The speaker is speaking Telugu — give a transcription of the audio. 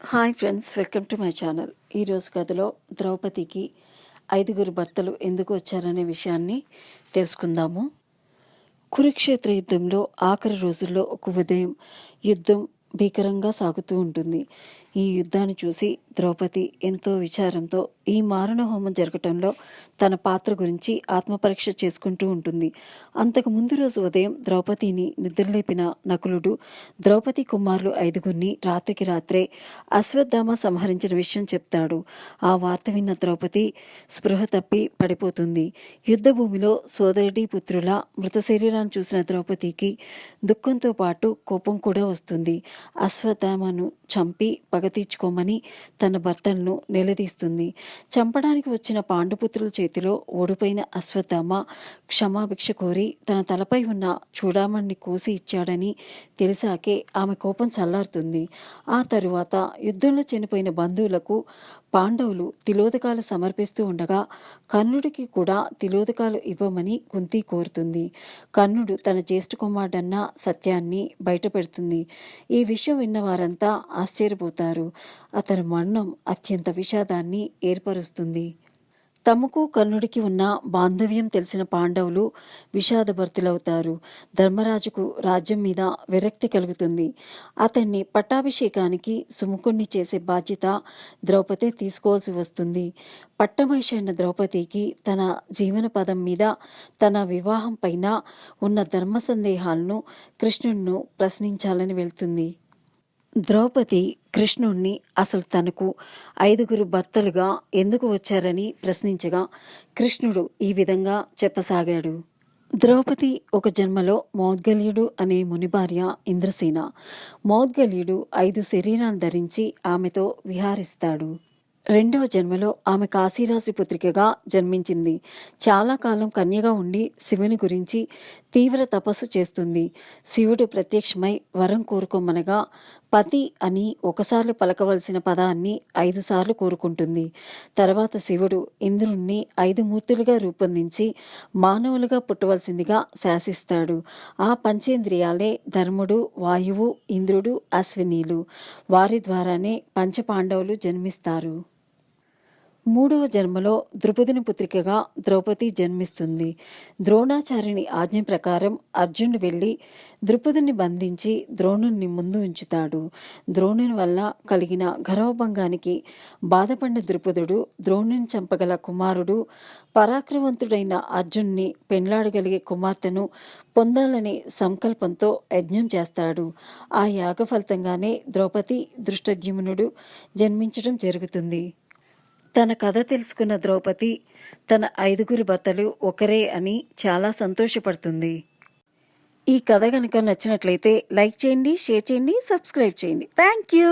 Hi friends welcome to my channel. ఈరోజు కథలో ద్రౌపదికి ఐదుగురు భర్తలు ఎందుకు వచ్చారనే విషయాన్ని తెలుసుకుందాము. కురుక్షేత్ర యుద్ధంలో ఆఖరి రోజుల్లో ఒక ఉదయం యుద్ధం భీకరంగా సాగుతూ ఉంటుంది. ఈ యుద్ధాన్ని చూసి ద్రౌపది ఎంతో విచారంతో ఈ మారణ హోమం జరగటంలో తన పాత్ర గురించి ఆత్మపరీక్ష చేసుకుంటూ ఉంటుంది. అంతకు ముందు రోజు ఉదయం ద్రౌపదిని నిద్రలేపిన నకులుడు ద్రౌపది కుమారులు ఐదుగురిని రాత్రికి రాత్రే అశ్వత్థామ సంహరించిన విషయం చెప్తాడు. ఆ వార్త విన్న ద్రౌపది స్పృహ తప్పి పడిపోతుంది. యుద్ధభూమిలో సోదరుడి పుత్రుల మృత శరీరాన్ని చూసిన ద్రౌపదికి దుఃఖంతో పాటు కోపం కూడా వస్తుంది. అశ్వత్థామను చంపి పగ తీర్చుకోమని తన తన భర్తలను నిలదీస్తుంది. చంపడానికి వచ్చిన పాండుపుత్రుల చేతిలో ఓడిపోయిన అశ్వత్థామ క్షమాభిక్ష కోరి తన తలపై ఉన్న చూడామణ్ణి కోసి ఇచ్చాడని తెలిసాకే ఆమె కోపం చల్లారుతుంది. ఆ తరువాత యుద్ధంలో చనిపోయిన బంధువులకు పాండవులు తిలోదకాలు సమర్పిస్తూ ఉండగా కర్ణుడికి కూడా తిలోదకాలు ఇవ్వమని కుంతి కోరుతుంది. కర్ణుడు తన జ్యేష్ఠ కుమారుడన్న సత్యాన్ని బయటపెడుతుంది. ఈ విషయం విన్న వారంతా ఆశ్చర్యపోతారు. అతని మరణం అత్యంత విషాదాన్ని ఏర్పరుస్తుంది. తమకు కర్ణుడికి ఉన్న బాంధవ్యం తెలిసిన పాండవులు విషాదభర్తులవుతారు. ధర్మరాజుకు రాజ్యం మీద విరక్తి కలుగుతుంది. అతన్ని పట్టాభిషేకానికి సుముఖుణ్ణి చేసే బాధ్యత ద్రౌపది తీసుకోవాల్సి వస్తుంది. పట్టమైషైన ద్రౌపదికి తన జీవన పదం మీద తన వివాహం పైన ఉన్న ధర్మ సందేహాలను కృష్ణుణ్ణు ప్రశ్నించాలని వెళ్తుంది. ద్రౌపది కృష్ణుణ్ణి అసలు తనకు ఐదుగురు భర్తలుగా ఎందుకు వచ్చారని ప్రశ్నించగా కృష్ణుడు ఈ విధంగా చెప్పసాగాడు. ద్రౌపది ఒక జన్మలో మౌద్గల్యుడు అనే ముని భార్య ఇంద్రసేన. మౌద్గల్యుడు ఐదు శరీరాలు ధరించి ఆమెతో విహారిస్తాడు. రెండవ జన్మలో ఆమె కాశీరాశి పుత్రికగా జన్మించింది. చాలా కాలం కన్యగా ఉండి శివుని గురించి తీవ్ర తపస్సు చేస్తుంది. శివుడు ప్రత్యక్షమై వరం కోరుకోమనగా పతి అని ఒకసారి పలకవలసిన పదాన్ని ఐదుసార్లు కోరుకుంటుంది. తర్వాత శివుడు ఇంద్రుణ్ణి ఐదు మూర్తులుగా రూపొందించి మానవులుగా పుట్టవలసిందిగా శాసిస్తాడు. ఆ పంచేంద్రియాలే ధర్ముడు వాయువు ఇంద్రుడు అశ్వినీలు. వారి ద్వారానే పంచపాండవులు జన్మిస్తారు. మూడవ జన్మలో ద్రుపదుని పుత్రికగా ద్రౌపది జన్మిస్తుంది. ద్రోణాచార్యుని ఆజ్ఞ ప్రకారం అర్జునుడు వెళ్ళి ద్రుపదుని బంధించి ద్రోణుని ముందు ఉంచుతాడు. ద్రోణుని వల్ల కలిగిన గర్వభంగానికి బాధపడిన ద్రుపదుడు ద్రోణుని చంపగల కుమారుడు పరాక్రమవంతుడైన అర్జున్ని పెండ్లాడగలిగే కుమార్తెను పొందాలనే సంకల్పంతో యజ్ఞం చేస్తాడు. ఆ యాగ ఫలితంగానే ద్రౌపది దృష్టద్యుమ్నుడు జన్మించడం జరుగుతుంది. తన కథ తెలుసుకున్న ద్రౌపది తన ఐదుగురు భర్తలు ఒకరే అని చాలా సంతోషపడుతుంది. ఈ కథ కనుక నచ్చినట్లయితే లైక్ చేయండి షేర్ చేయండి సబ్స్క్రైబ్ చేయండి. Thank you!